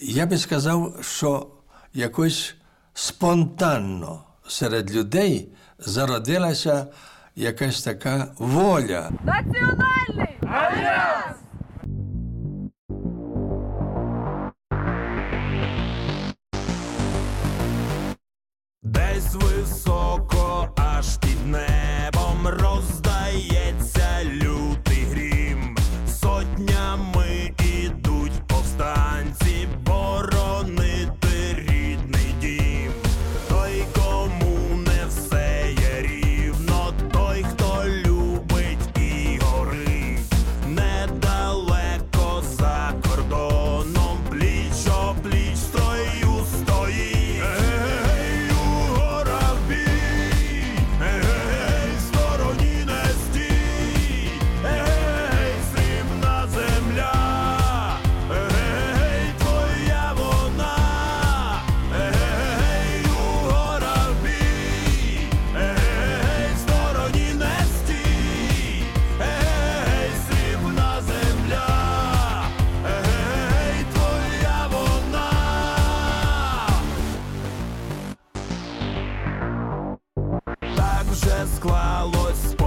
я би сказав, що якось спонтанно серед людей зародилася якась така воля. Національний альянс! Десь високо, аж під роздає. склалось.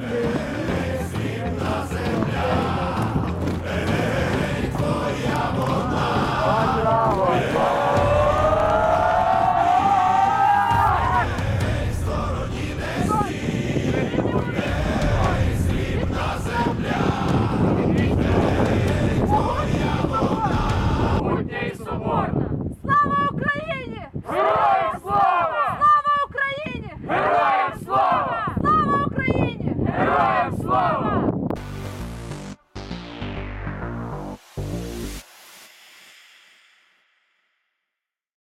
love.